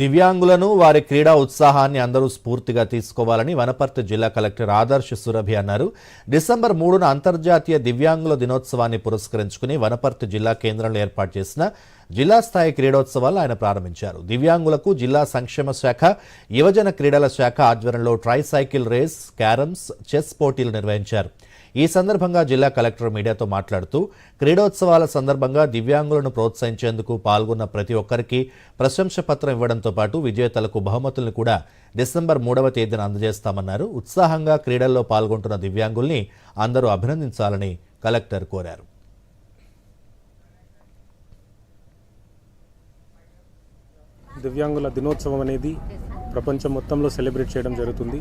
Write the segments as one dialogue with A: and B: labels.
A: దివ్యాంగులను వారి క్రీడా ఉత్సాహాన్ని అందరూ స్ఫూర్తిగా తీసుకోవాలని వనపర్తి జిల్లా కలెక్టర్ ఆదర్శ్ సురభి అన్నారు. డిసెంబర్ మూడున అంతర్జాతీయ దివ్యాంగుల దినోత్సవాన్ని పురస్కరించుకుని వనపర్తి జిల్లా కేంద్రంలో ఏర్పాటు చేసిన జిల్లా స్థాయి క్రీడోత్సవాలు ఆయన ప్రారంభించారు. దివ్యాంగులకు జిల్లా సంక్షేమ శాఖ యువజన క్రీడల శాఖ ఆధ్వర్యంలో ట్రైసైకిల్ రేస్ క్యారమ్స్ చెస్ పోటీలు నిర్వహించారు. ఈ సందర్భంగా జిల్లా కలెక్టర్ మీడియాతో మాట్లాడుతూ క్రీడోత్సవాల సందర్భంగా దివ్యాంగులను ప్రోత్సహించేందుకు పాల్గొన్న ప్రతి ఒక్కరికి ప్రశంస పత్రం ఇవ్వడంతో పాటు విజేతలకు బహుమతులను కూడా డిసెంబర్ మూడవ తేదీన అందజేస్తామన్నారు. ఉత్సాహంగా క్రీడల్లో పాల్గొంటున్న దివ్యాంగుల్ని అందరూ అభినందించాలని కలెక్టర్ కోరారు.
B: దివ్యాంగుల దినోత్సవం అనేది ప్రపంచం మొత్తంలో సెలబ్రేట్ చేయడం జరుగుతుంది.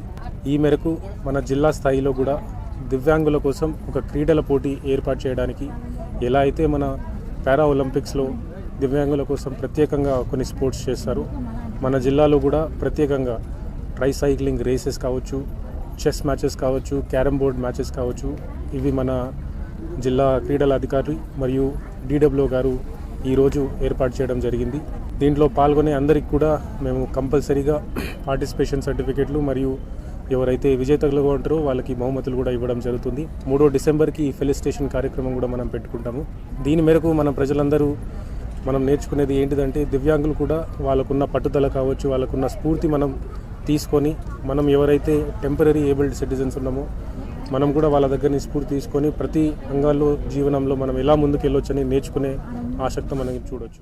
B: ఈ మేరకు మన జిల్లా స్థాయిలో కూడా దివ్యాంగుల కోసం ఒక క్రీడల పోటీ ఏర్పాటు చేయడానికి ఎలా అయితే మన పారా ఒలింపిక్స్లో దివ్యాంగుల కోసం ప్రత్యేకంగా కొన్ని స్పోర్ట్స్ చేస్తారు మన జిల్లాలో కూడా ప్రత్యేకంగా ట్రై సైక్లింగ్ రేసెస్ కావచ్చు చెస్ మ్యాచెస్ కావచ్చు క్యారమ్ బోర్డ్ మ్యాచెస్ కావచ్చు ఇవి మన జిల్లా క్రీడల అధికారి మరియు డీడబ్ల్యూ గారు ఈరోజు ఏర్పాటు చేయడం జరిగింది. దీంట్లో పాల్గొనే అందరికి కూడా మేము కంపల్సరీగా పార్టిసిపేషన్ సర్టిఫికెట్లు మరియు ఎవరైతే విజేతలుగా ఉంటారో వాళ్ళకి బహుమతులు కూడా ఇవ్వడం జరుగుతుంది. మూడో డిసెంబర్కి ఫెలిస్టేషన్ కార్యక్రమం కూడా మనం పెట్టుకుంటాము. దీని మేరకు మన ప్రజలందరూ మనం నేర్చుకునేది ఏంటిదంటే దివ్యాంగులు కూడా వాళ్ళకున్న పట్టుదల కావచ్చు వాళ్ళకున్న స్ఫూర్తి మనం తీసుకొని మనం ఎవరైతే టెంపరీ ఏబుల్డ్ సిటిజన్స్ ఉన్నామో మనం కూడా వాళ్ళ దగ్గర నుంచి స్ఫూర్తి తీసుకొని ప్రతి అంగాల్లో జీవనంలో మనం ఎలా ముందుకు వెళ్ళొచ్చని నేర్చుకునే ఆసక్తి మనం చూడొచ్చు.